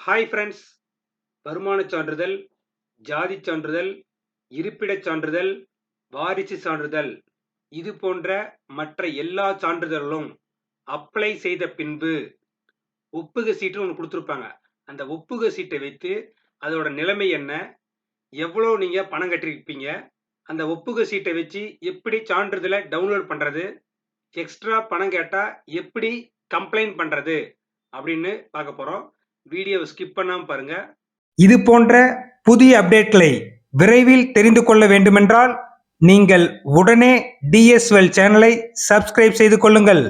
Hi friends வருமானச் சான்றிதழ் ஜாதிச் சான்றிதழ் இருப்பிடச் சான்றிதழ் வாரிசு சான்றிதழ் இது போன்ற மற்ற எல்லா சான்றிதழ்களும் அப்ளை செய்த பின்பு ஒப்புகை சீட்டு ஒன்று கொடுத்துருப்பாங்க. அந்த ஒப்புகை சீட்டை வைத்து அதோட நிலைமை என்ன? எவ்வளோ நீங்கள் பணம் கட்டியிருப்பீங்க? அந்த ஒப்புகை சீட்டை வச்சு எப்படி சான்றிதழை டவுன்லோட் பண்ணுறது எக்ஸ்ட்ரா பணம் கேட்டால் எப்படி கம்ப்ளைண்ட் பண்ணுறது அப்படின்னு பார்க்க போகிறோம் வீடியோவை ஸ்கிப் பண்ணாமல் பாருங்கள் இது போன்ற புதிய அப்டேட்களை விரைவில் தெரிந்து கொள்ள வேண்டுமென்றால் நீங்கள் உடனே டிஎஸ்எல் சேனலை சப்ஸ்கிரைப் செய்து கொள்ளுங்கள்.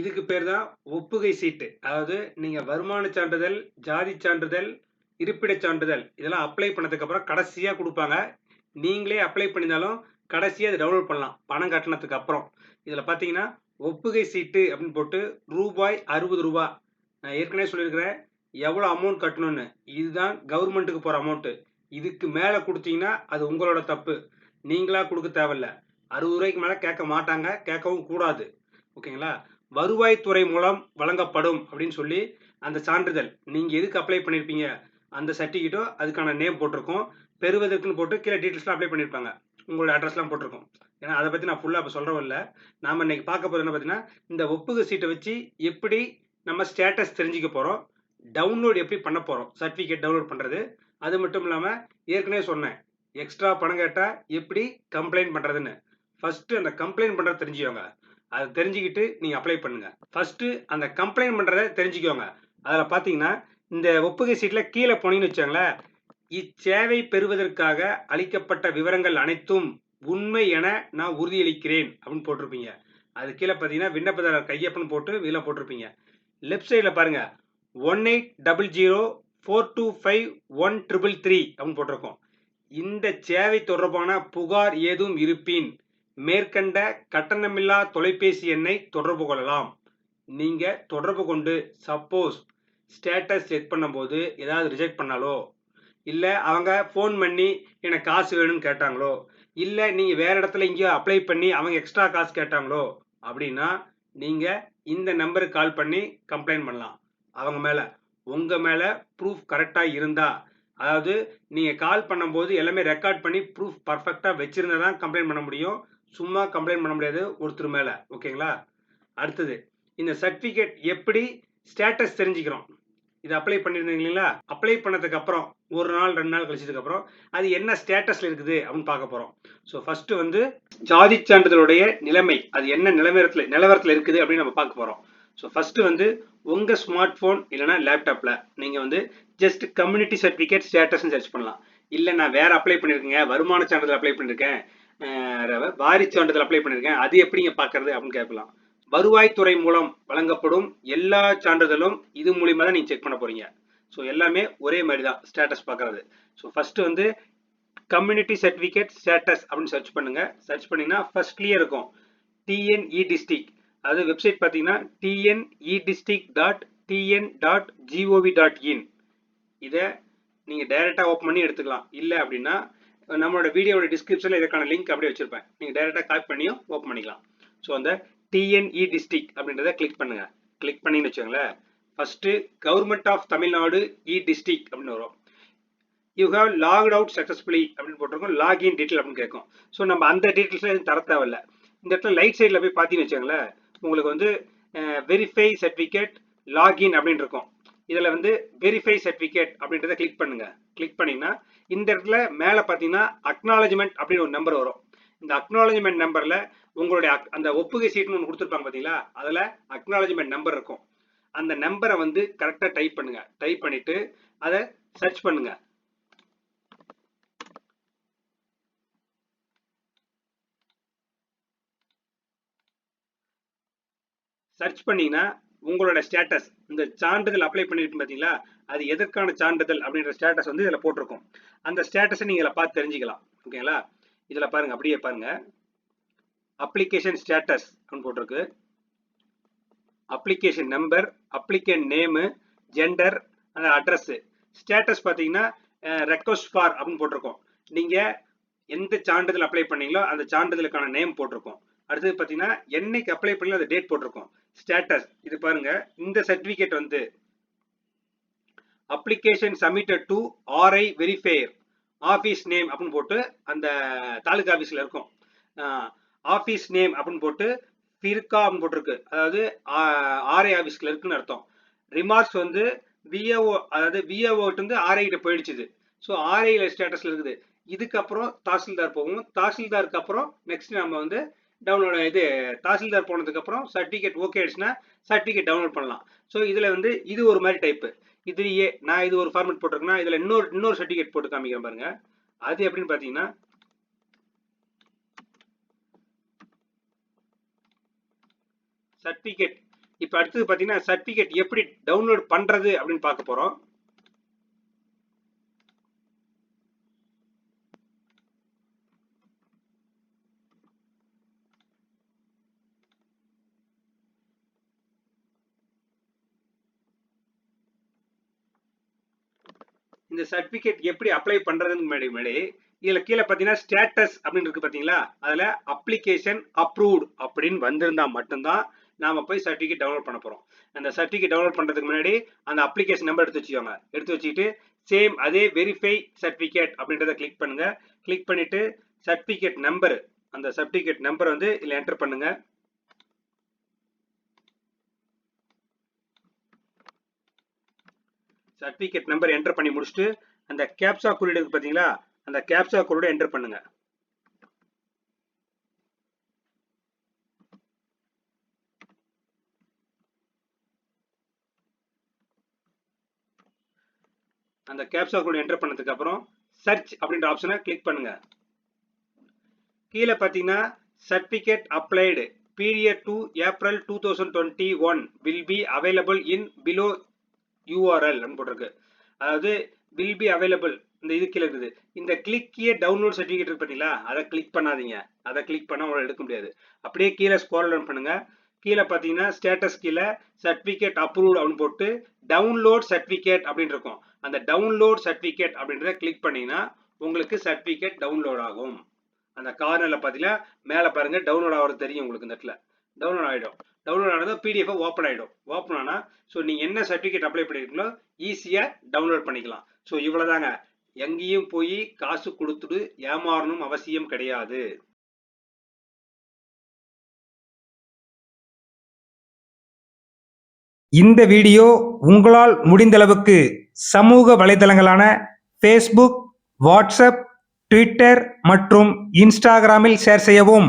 இதுக்கு பேர் தான் ஒப்புகை சீட்டு. அதாவது நீங்கள் வருமான சான்றிதழ் ஜாதி சான்றிதழ் இருப்பிடச் சான்றிதழ் இதெல்லாம் அப்ளை பண்ணதுக்கு அப்புறம் கடைசியாக கொடுப்பாங்க. நீங்களே அப்ளை பண்ணியிருந்தாலும் கடைசியாக அதை டவுன்லோட் பண்ணலாம். பணம் கட்டினதுக்கு அப்புறம். இதில் பார்த்தீங்கன்னா ஒப்புகை சீட்டு அப்படின்னு போட்டு ரூபாய் அறுபது ரூபா. நான் ஏற்கனவே சொல்லியிருக்கிறேன். எவ்வளோ அமௌண்ட் கட்டணும்னு. இதுதான் கவர்மெண்ட்டுக்கு போகிற அமௌண்ட்டு இதுக்கு மேலே கொடுத்தீங்கன்னா அது உங்களோட தப்பு. நீங்களாக கொடுக்க தேவையில்ல. அறுபது ரூபாய்க்கு மேலே கேட்க மாட்டாங்க. கேட்கவும் கூடாது. ஓகேங்களா? வருவாய்த்துறை மூலம் வழங்கப்படும் அப்படின்னு சொல்லி அந்த சான்றிதழ். நீங்கள் எதுக்கு அப்ளை பண்ணியிருப்பீங்க அந்த சர்டிஃபிகேட்டோ அதுக்கான நேம் போட்டிருக்கோம். பெறுவதற்குன்னு போட்டு கீழே டீட்டெயில்ஸ்லாம் அப்ளை பண்ணியிருப்பாங்க உங்களோட அட்ரஸ்லாம் போட்டிருக்கோம். ஏன்னா அதை பற்றி நான் ஃபுல்லாக இப்போ சொல்கிறோம் இல்லை. நாம் இன்னைக்கு பார்க்க போகிறது என்ன பார்த்தீங்கன்னா இந்த ஒப்புகை சீட்டை வச்சு எப்படி நம்ம ஸ்டேட்டஸ் தெரிஞ்சுக்க போகிறோம் டவுன்லோட் எப்படி பண்ண போகிறோம் சர்டிஃபிகேட் டவுன்லோட் பண்ணுறது அது மட்டும் இல்லாமல் ஏற்கனவே சொன்னேன் எக்ஸ்ட்ரா பணம் கேட்டால் எப்படி கம்ப்ளைண்ட் பண்ணுறதுன்னு ஃபஸ்ட்டு அந்த கம்ப்ளைண்ட் பண்ணுறத தெரிஞ்சுக்கோங்க. அதை தெரிஞ்சுக்கிட்டு நீங்கள் அப்ளை பண்ணுங்க. ஃபஸ்ட்டு அந்த கம்ப்ளைண்ட் பண்ணுறத தெரிஞ்சுக்கோங்க. அதில் பார்த்தீங்கன்னா இந்த ஒப்புகை சீட்டில் கீழே போனீங்கன்னு வச்சாங்களேன் இச்சேவை பெறுவதற்காக அளிக்கப்பட்ட விவரங்கள் அனைத்தும் உண்மை என நான் உறுதியளிக்கிறேன் அப்படின்னு போட்டிருப்பீங்க. அது கீழே பார்த்தீங்கன்னா விண்ணப்பதாரர் கையப்பன் போட்டு இதில் போட்டிருப்பீங்க. லெஃப்ட் சைடில் பாருங்கள் one eight double zero four two five one triple three அப்படின்னு போட்டிருக்கோம். இந்த சேவை தொடர்பான புகார் ஏதும் இருப்பின் மேற்கண்ட கட்டணமில்லா தொலைபேசி எண்ணை தொடர்பு கொள்ளலாம். நீங்கள் தொடர்பு கொண்டு சப்போஸ் ஸ்டேட்டஸ் செக் பண்ணும்போது ஏதாவது ரிஜெக்ட் பண்ணாலோ இல்லை அவங்க ஃபோன் பண்ணி எனக்கு காசு வேணும்னு கேட்டாங்களோ இல்லை நீங்கள் வேறு இடத்துல எங்கேயோ அப்ளை பண்ணி அவங்க எக்ஸ்ட்ரா காசு கேட்டாங்களோ அப்படின்னா நீங்கள் இந்த நம்பருக்கு கால் பண்ணி கம்ப்ளைண்ட் பண்ணலாம். அவங்க மேலே. உங்கள் மேலே ப்ரூஃப் கரெக்டாக இருந்தா அதாவது நீங்கள் கால் பண்ணும்போது எல்லாமே ரெக்கார்ட் பண்ணி ப்ரூஃப் பர்ஃபெக்டாக வச்சுருந்தா தான் கம்ப்ளைண்ட் பண்ண முடியும். சும்மா கம்ப்ளைண்ட் பண்ண முடியாது ஒருத்தர் மேலே. ஓகேங்களா? அடுத்தது இந்த சர்டிஃபிகேட் எப்படி ஸ்டேட்டஸ் தெரிஞ்சுக்கிறோம்? இது அப்ளை பண்ணியிருந்தீங்க இல்லைங்களா? அப்ளை பண்ணதுக்கு அப்புறம் ஒரு நாள் ரெண்டு நாள் கழிச்சதுக்கு அப்புறம் அது என்ன ஸ்டேட்டஸ்ல இருக்குது அப்படின்னு பார்க்க போறோம். ஸோ ஃபர்ஸ்ட் வந்து ஜாதி சான்றிதழுடைய நிலைமை அது என்ன நிலவரத்தில் நிலவரத்தில் இருக்குது அப்படின்னு நம்ம பார்க்க போறோம். ஸோ ஃபர்ஸ்ட் வந்து உங்கள் ஸ்மார்ட் ஃபோன் இல்லைனா லேப்டாப்பில் நீங்கள் வந்து ஜஸ்ட் கம்யூனிட்டி சர்டிஃபிகேட் ஸ்டேட்டஸ்னு சர்ச் பண்ணலாம். இல்லை நான் வேறு அப்ளை பண்ணியிருக்கேங்க. வருமான சான்றிதழ் அப்ளை பண்ணியிருக்கேன். வாரி சான்றிதழ் அப்ளை பண்ணியிருக்கேன். அது எப்படிங்க பார்க்கறது அப்படின்னு கேட்கலாம். வருவாய்த்துறை மூலம் வழங்கப்படும் எல்லா சான்றிதழும் இது மூலியமா தான் நீங்கள் செக் பண்ண போகிறீங்க ஸோ எல்லாமே ஒரே மாதிரி தான் ஸ்டேட்டஸ் பார்க்கறது. ஸோ ஃபஸ்ட்டு வந்து கம்யூனிட்டி சர்டிஃபிகேட் ஸ்டேட்டஸ் அப்படின்னு சர்ச் பண்ணுங்கள் சர்ச் பண்ணீங்கன்னா ஃபர்ஸ்ட்லயே இருக்கும். டிஎன்இ டிஸ்ட்ரிக் அது வெப்சைட் பார்த்தீங்கன்னா TNE district dot TN dot GOV dot in இதை நீங்கள் டைரெக்டாக ஓப்பன் பண்ணி எடுத்துக்கலாம். இல்லை அப்படின்னா நம்மளோட வீடியோட டிஸ்கிரிப்ஷனில் இதற்கான லிங்க் அப்படியே வச்சுருப்பேன். நீங்கள் டைரெக்டாக காப்பி பண்ணியும் ஓப்பன் பண்ணிக்கலாம். ஸோ அந்த டிஎன்இ டிஸ்ட்ரிக் அப்படின்றத கிளிக் பண்ணுங்கள் கிளிக் பண்ணின்னு வச்சுக்கோங்களேன். First government of Tamil Nadu E district அப்படின்னு வரும். You have logged out successfully அப்படின்னு போட்டிருக்கோம். லாகின் டீட்டெயில் அப்படின்னு கேட்கும். ஸோ நம்ம அந்த டீட்டெயில்ஸ்லாம் எதுவும் தர தேவையில்ல. இந்த இடத்துல லைட் சைடில் போய் பார்த்தீங்கன்னு வச்சுக்கோங்களேன். உங்களுக்கு வந்து வெரிஃபை சர்டிஃபிகேட் லாகின் அப்படின்னு இருக்கும் இதில் வந்து வெரிஃபை சர்டிஃபிகேட் அப்படின்றத கிளிக் பண்ணுங்க. கிளிக் பண்ணிங்கன்னா இந்த இடத்துல மேலே பார்த்தீங்கன்னா அக்னாலஜ்மெண்ட் அப்படின்னு ஒரு நம்பர் வரும். இந்த அக்னாலஜ்மெண்ட் நம்பரில் உங்களுடைய அக்- அந்த ஒப்புகை சீட்னு ஒன்று கொடுத்துருப்பாங்க பார்த்தீங்களா? அதில் அக்னாலஜ்மெண்ட் நம்பர் இருக்கும். அந்த நம்பரை வந்து கரெக்டாக டைப் பண்ணுங்க. டைப் பண்ணிட்டு அதை சர்ச் பண்ணுங்க. சர்ச் பண்ணீங்கன்னா உங்களோட ஸ்டேட்டஸ் இந்த சான்றிதழ் அப்ளை பண்ணிருக்கு பார்த்தீங்களா? அது எதற்கான சான்றிதழ் அப்படின்ற ஸ்டேட்டஸ் வந்து இதில் போட்டிருக்கும். அந்த ஸ்டேட்டஸை நீங்கள் இதில் பார்த்து தெரிஞ்சுக்கலாம். ஓகேங்களா இதில் பாருங்க அப்படியே பாருங்க. அப்ளிகேஷன் ஸ்டேட்டஸ் அப்படின்னு போட்டிருக்கு. Application number applicant name gender அந்த அட்ரஸ் ஸ்டேட்டஸ் பார்த்தீங்கன்னா ரெக்வஸ்ட் ஃபார் அப்படின்னு போட்டிருக்கோம். நீங்கள் எந்த சான்றிதழ் அப்ளை பண்ணீங்களோ அந்த சான்றிதழுக்கான நேம் போட்டிருக்கோம். அடுத்தது பார்த்தீங்கன்னா என்னைக்கு அப்ளை பண்ணி அந்த டேட் போட்டிருக்கோம். ஸ்டேட்டஸ் இது பாருங்க இந்த சர்டிஃபிகேட் வந்து application submitted to RI verifier office name அப்படின்னு போட்டு அந்த தாலுகா ஆஃபீஸில் இருக்கும். ஆஃபீஸ் நேம் அப்படின்னு போட்டு ஃபிர்கா அப்படின்னு போட்டிருக்கு. அதாவது ஆர்ஐ ஆஃபீஸில் இருக்குன்னு அர்த்தம். ரிமார்க்ஸ் வந்து விஏஓ அதாவது விஏஓட்டு வந்து ஆர்ஐ கிட்ட போயிடுச்சுது. ஸோ ஆர்ஐயில் ஸ்டேட்டஸில் இருக்குது. இதுக்கப்புறம் தாசில்தார் போகும். தாசில்தாருக்கு அப்புறம் நெக்ஸ்ட் நம்ம வந்து டவுன்லோட் இது தாசில்தார் போனதுக்கப்புறம் சர்டிஃபிகேட் ஓகே ஆயிடுச்சுன்னா சர்டிஃபிகேட் டவுன்லோட் பண்ணலாம். ஸோ இதில் வந்து இது ஒரு மாதிரி டைப்பு இதுலேயே நான் இது ஒரு ஃபார்மேட் போட்டிருக்கேன்னா இதில் இன்னொரு இன்னொரு சர்டிஃபிகேட் போட்டு காமிக்கிறேன் பாருங்க. அது எப்படின்னு பார்த்தீங்கன்னா சர்டிஃபிகேட் இப்போ அடுத்தது பார்த்தீங்கன்னா சர்டிஃபிகேட் எப்படி டவுன்லோட் பண்ணுறது அப்படின்னு பார்க்க போகிறோம் இந்த சர்டிபிகேட் எப்படி அப்ளை பண்றதுன்னு முன்னாடி முன்னாடி இதுல கீழே பாத்தீங்கன்னா ஸ்டேட்டஸ் அப்படின்னு இருக்கு பாத்தீங்களா அதுல அப்ளிகேஷன் அப்ரூவ்ட் அப்படின்னு வந்திருந்தா மட்டும்தான் நாம போய் சர்டிபிகேட் டவுன்லோட் பண்ண போறோம். அந்த சர்டிபிகேட் டவுன்லோட் பண்றதுக்கு முன்னாடி அந்த அப்ளிகேஷன் நம்பர் எடுத்து வச்சுக்கோங்க. எடுத்து வச்சுக்கிட்டு சேம் அதே வெரிஃபை சர்டிபிகேட் அப்படின்றத கிளிக் பண்ணுங்க. கிளிக் பண்ணிட்டு சர்டிபிகேட் நம்பர் அந்த சர்டிபிகேட் நம்பர் வந்து இதுல என்டர் பண்ணுங்க. சர்டிபிகேட் நம்பர் என்டர் பண்ணி முடிச்சுட்டு அந்த கேப்சா குறியீடு இருக்கு பாத்தீங்களா? அந்த கேப்சா குறியீடு என்டர் பண்ணுங்க. அந்த கேப்சா கோட் என்டர் பண்ணதுக்கு அப்புறம் சர்ச் அப்படின்ற ஆப்ஷனை கிளிக் பண்ணுங்க. கீழே பார்த்தீங்கன்னா certificate applied period to April two thousand twenty one will be available in below URL போட்டிருக்கு. அதாவது வில் பி அவைலபிள் இந்த இது கீழே இருக்குது. இந்த கிளிக்கியே டவுன்லோட் சர்டிஃபிகேட் இருக்கு அதை கிளிக் பண்ணாதீங்க. அதை கிளிக் பண்ணால் உங்களை எடுக்க முடியாது. அப்படியே கீழே ஸ்கோர் டவுன் பண்ணுங்க. கீழே பார்த்தீங்கன்னா ஸ்டேட்டஸ் கீழே சர்டிஃபிகேட் அப்ரூவ்ட் அப்படின்னு போட்டு டவுன்லோட் சர்டிஃபிகேட் அப்படின்னு இருக்கும். அந்த டவுன்லோட் சர்டிஃபிகேட் அப்படின்றத கிளிக் பண்ணீங்கன்னா உங்களுக்கு சர்டிஃபிகேட் டவுன்லோட் ஆகும். அந்த கார்னரில் பார்த்தீங்கன்னா மேலே பாருங்க டவுன்லோட் ஆகிறது தெரியும் உங்களுக்கு இந்த இடத்துல. டவுன்லோட் ஆகிடும் டவுன்லோட் ஆனதும் பிடிஎஃப் ஓப்பன் ஆகிடும் ஓப்பன் ஆனால் ஸோ நீங்கள் என்ன சர்டிஃபிகேட் அப்ளை பண்ணியிருக்கீங்களோ ஈஸியாக டவுன்லோட் பண்ணிக்கலாம். ஸோ இவ்வளோதாங்க எங்கேயும் போய் காசு கொடுத்துட்டு ஏமாறணும் அவசியம் கிடையாது. இந்த வீடியோ உங்களால் முடிந்தளவுக்கு சமூக வலைதளங்களான ஃபேஸ்புக் வாட்ஸ்அப் ட்விட்டர் மற்றும் இன்ஸ்டாகிராமில் ஷேர் செய்யவும்.